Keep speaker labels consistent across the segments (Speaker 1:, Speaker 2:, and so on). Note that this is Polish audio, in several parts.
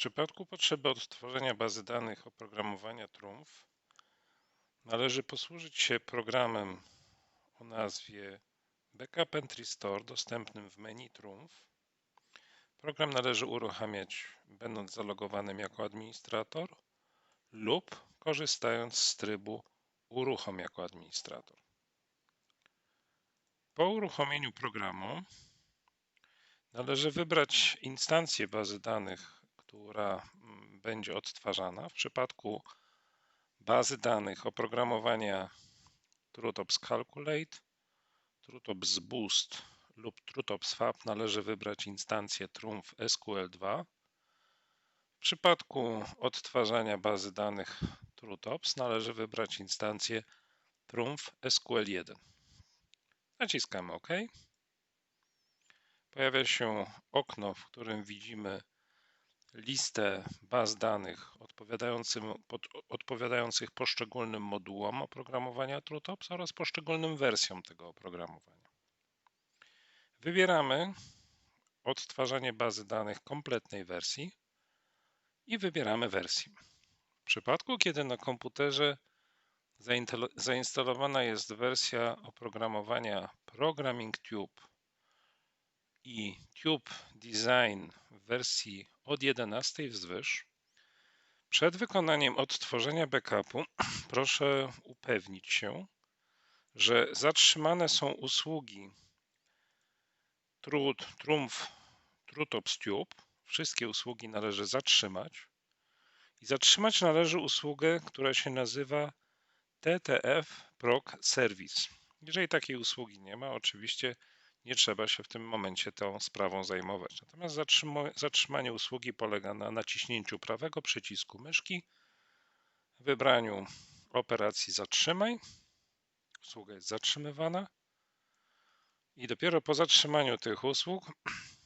Speaker 1: przypadku potrzeby odtworzenia bazy danych oprogramowania Trumf należy posłużyć się programem o nazwie Backup Entry Store dostępnym w menu Trumf. Program należy uruchamiać będąc zalogowanym jako administrator lub korzystając z trybu Uruchom jako administrator. Po uruchomieniu programu należy wybrać instancję bazy danych, która mm, będzie odtwarzana. W przypadku bazy danych oprogramowania TrueTops Calculate, TrueTops Boost lub TrueTops Fab należy wybrać instancję Trumf SQL2. W przypadku odtwarzania bazy danych TrueTops należy wybrać instancję Trumf SQL1. Naciskamy OK. Pojawia się okno, w którym widzimy listę baz danych odpowiadających poszczególnym modułom oprogramowania TrueTops oraz poszczególnym wersjom tego oprogramowania. Wybieramy odtwarzanie bazy danych kompletnej wersji i wybieramy wersję. W przypadku, kiedy na komputerze zainstalowana jest wersja oprogramowania Programming Tube i Tube Design w wersji od 11 wzwyż, przed wykonaniem odtworzenia backupu proszę upewnić się, że zatrzymane są usługi Trud, Trumf, Trutops Tube. Wszystkie usługi należy zatrzymać. I zatrzymać należy usługę, która się nazywa TTF Proc Service. Jeżeli takiej usługi nie ma, oczywiście nie trzeba się w tym momencie tą sprawą zajmować. Natomiast zatrzymanie usługi polega na naciśnięciu prawego przycisku myszki, wybraniu operacji zatrzymaj. Usługa jest zatrzymywana. I dopiero po zatrzymaniu tych usług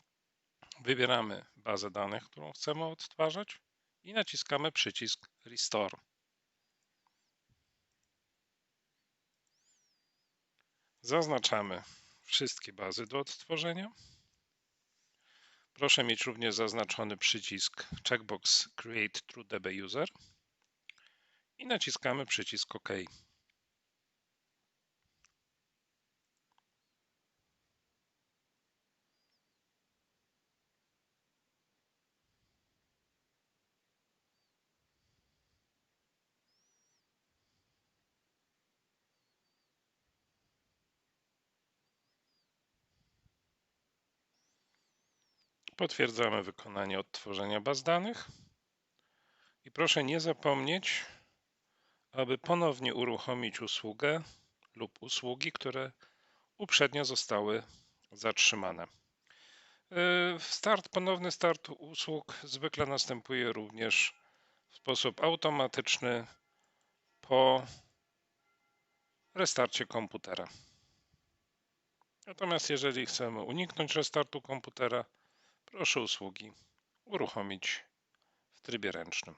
Speaker 1: wybieramy bazę danych, którą chcemy odtwarzać i naciskamy przycisk Restore. Zaznaczamy wszystkie bazy do odtworzenia. Proszę mieć również zaznaczony przycisk checkbox Create True DB User i naciskamy przycisk OK. Potwierdzamy wykonanie odtworzenia baz danych. I proszę nie zapomnieć, aby ponownie uruchomić usługę lub usługi, które uprzednio zostały zatrzymane. Y, start, ponowny start usług zwykle następuje również w sposób automatyczny po restarcie komputera. Natomiast jeżeli chcemy uniknąć restartu komputera, Proszę usługi uruchomić w trybie ręcznym.